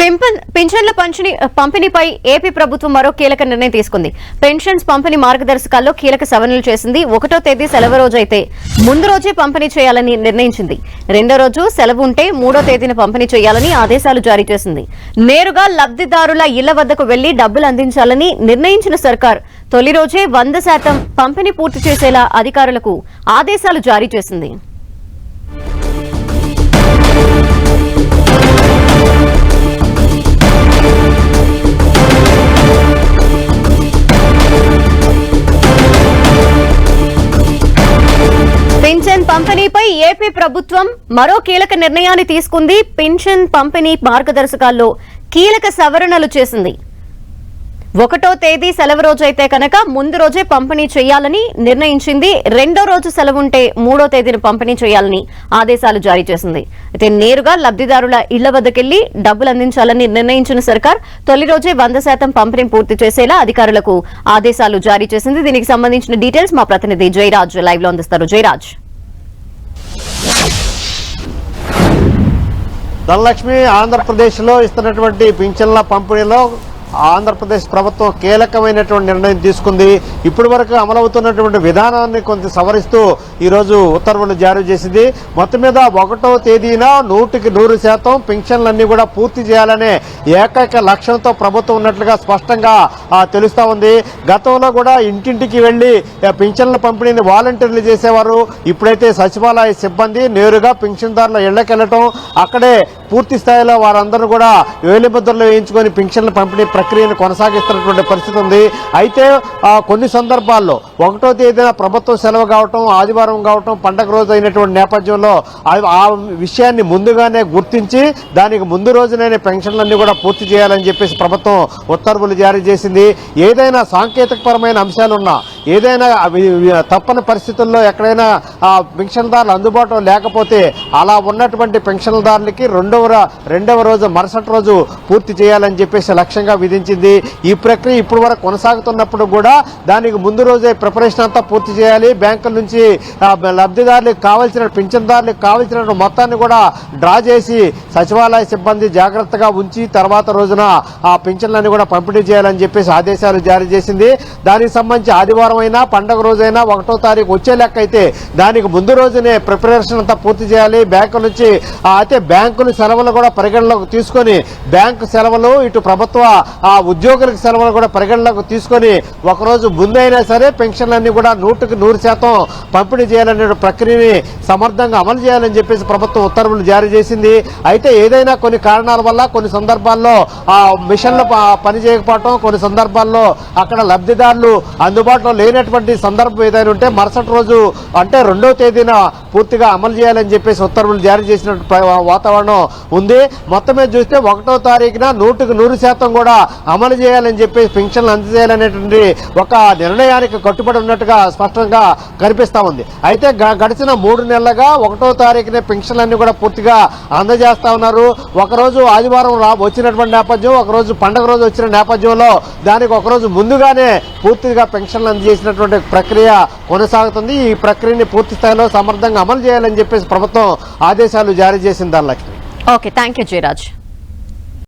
పెంపన్ పెన్షన్ల పంపిణీ పంపిణీపై ఏపీ ప్రభుత్వం మరో కీలక నిర్ణయం తీసుకుంది. పెన్షన్స్ పంపిణీ మార్గదర్శకాల్లో కీలక సవరణలు చేసింది ఒకటో తేదీ సెలవు రోజు అయితే ముందు రోజే పంపిణీ చేయాలని నిర్ణయించింది. రెండో రోజు సెలవు ఉంటే మూడో తేదీన పంపిణీ చేయాలని ఆదేశాలు జారీ చేసింది. నేరుగా లబ్ధిదారుల ఇళ్ళ వద్దకు వెళ్ళి డబ్బులు అందించాలని నిర్ణయించిన సర్కార్ తొలి రోజే వంద శాతం పంపిణీ పూర్తి చేసేలా అధికారులకు ఆదేశాలు జారీ చేసింది. పంపిణీపై ఏపీ ప్రభుత్వం మరో కీలక నిర్ణయాన్ని తీసుకుంది పెన్షన్ పంపిణీ మార్గదర్శకాల్లో కీలక సవరణలు చేసింది. ఒకటో తేదీ సెలవు రోజు అయితే కనుక ముందు రోజే పంపిణీ చేయాలని నిర్ణయించింది. రెండో రోజు సెలవు ఉంటే మూడో తేదీన పంపిణీ చేయాలని ఆదేశాలు జారీ చేసింది. అయితే నేరుగా లబ్ధిదారుల ఇళ్ళ వద్దకెళ్ళి డబ్బులు అందించాలని నిర్ణయించిన సర్కార్ తొలి రోజే వంద శాతం పంపిణీ పూర్తి చేసేలా అధికారులకు ఆదేశాలు జారీ చేసింది. దీనికి సంబంధించిన డీటెయిల్స్ మా ప్రతినిధి జయరాజ్ లైవ్లో అందిస్తారు. జయరాజ్. ధనలక్ష్మి ఆంధ్రప్రదేశ్లో ఇస్తున్నటువంటి పింఛన్ల పంపిణీలో ఆంధ్రప్రదేశ్ ప్రభుత్వం కీలకమైనటువంటి నిర్ణయం తీసుకుంది. ఇప్పటి వరకు అమలవుతున్నటువంటి విధానాన్ని కొంత సవరిస్తూ ఈరోజు ఉత్తర్వులు జారీ చేసింది. మొత్తం మీద ఒకటో తేదీన నూటికి నూరు శాతం పింఛన్లన్నీ కూడా పూర్తి చేయాలనే ఏకైక లక్ష్యంతో ప్రభుత్వం ఉన్నట్లుగా స్పష్టంగా తెలుస్తూ ఉంది. గతంలో కూడా ఇంటింటికి వెళ్ళి ఆ, పింఛన్ల పంపిణీని వాలంటీర్లు చేసేవారు. ఇప్పుడైతే సచివాలయ సిబ్బంది నేరుగా పింఛన్దారుల ఇళ్ళకెళ్ళటం అక్కడే పూర్తి స్థాయిలో వారందరూ కూడా వేలిముద్రలు వేయించుకొని పింఛన్ల పంపిణీ ప్రక్రియను కొనసాగిస్తున్నటువంటి పరిస్థితి ఉంది. అయితే కొన్ని సందర్భాల్లో ఒకటో తేదీన ప్రభుత్వం సెలవు కావటం ఆదివారం కావటం పండగ రోజు అయినటువంటి నేపథ్యంలో ఆ- ఆ విషయాన్ని ముందుగానే గుర్తించి దానికి ముందు రోజునైనా పెన్షన్లన్నీ కూడా పూర్తి చేయాలని చెప్పేసి ప్రభుత్వం ఉత్తర్వులు జారీ చేసింది. ఏదైనా సాంకేతికపరమైన అంశాలున్నా ఏదైనా అవి- తప్పని పరిస్థితుల్లో ఎక్కడైనా ఆ పెన్షన్దారులు అందుబాటులో లేకపోతే అలా ఉన్నటువంటి పెన్షన్దారులకి రెండవ రెండవ రోజు మరుసటి రోజు పూర్తి చేయాలని చెప్పేసి లక్ష్యంగా విధించింది. ఈ ప్రక్రియ ఇప్పుడు వరకు కొనసాగుతున్నప్పుడు కూడా దానికి ముందు రోజే ప్రిపరేషన్ అంతా పూర్తి చేయాలి. బ్యాంకుల నుంచి లబ్ధిదారులకు కావాల్సిన పింఛన్దారులకు కావాల్సిన మొత్తాన్ని కూడా డ్రా చేసి సచివాలయ సిబ్బంది జాగ్రత్తగా ఉంచి తర్వాత రోజున ఆ పింఛన్లన్నీ కూడా పంపిణీ చేయాలని చెప్పేసి ఆదేశాలు జారీ చేసింది. దానికి సంబంధించి ఆదివారం అయినా పండగ రోజైనా ఒకటో తారీఖు వచ్చే లెక్క అయితే దానికి ముందు రోజునే ప్రిపరేషన్ అంతా పూర్తి చేయాలి. బ్యాంకు నుంచి అయితే బ్యాంకులు సెలవులు కూడా పరిగణలోకి తీసుకొని బ్యాంకు సెలవులు ఇటు ప్రభుత్వ ఆ ఉద్యోగులకు సెలవులు కూడా పరిగణలోకి తీసుకొని ఒకరోజు ముందైనా సరే పెన్షన్లన్నీ కూడా నూటికి నూరు శాతం పంపిణీ చేయాలనే ప్రక్రియని సమర్థంగా అమలు చేయాలని చెప్పేసి ప్రభుత్వం ఉత్తర్వులు జారీ చేసింది. అయితే ఏదైనా కొన్ని కారణాల వల్ల కొన్ని సందర్భాల్లో ఆ మిషన్లు పని చేయకపోవటం కొన్ని సందర్భాల్లో అక్కడ లబ్ధిదారులు అందుబాటులో లేనటువంటి సందర్భం ఏదైనా ఉంటే మరుసటి రోజు అంటే రెండో తేదీన పూర్తిగా అమలు చేయాలని చెప్పేసి ఉత్తర్వులు జారీ చేసిన వాతావరణం ఉంది. మొత్తం మీద చూస్తే ఒకటో తారీఖున నూటికి నూరు శాతం కూడా అమలు చేయాలని చెప్పేసి పెన్షన్లు అందజేయాలనేటువంటి ఒక నిర్ణయానికి కట్టుబడి ఉన్నట్టుగా స్పష్టంగా కనిపిస్తూ ఉంది. అయితే గ- గడిచిన మూడు నెలలుగా ఒకటో తారీఖునే పెన్షన్లన్నీ కూడా పూర్తిగా అందజేస్తా ఉన్నారు. ఒకరోజు ఆదివారం రా వచ్చినటువంటి నేపథ్యం ఒకరోజు పండగ రోజు వచ్చిన నేపథ్యంలో దానికి ఒకరోజు ముందుగానే పూర్తిగా పెన్షన్లు చేసినటువంటి ప్రక్రియ కొనసాగుతుంది. ఈ ప్రక్రియని పూర్తి స్థాయిలో సమర్థంగా అమలు చేయాలని చెప్పేసి ప్రభుత్వం ఆదేశాలు జారీ చేసింది దాని Lakshmi okay thank you Jayaraj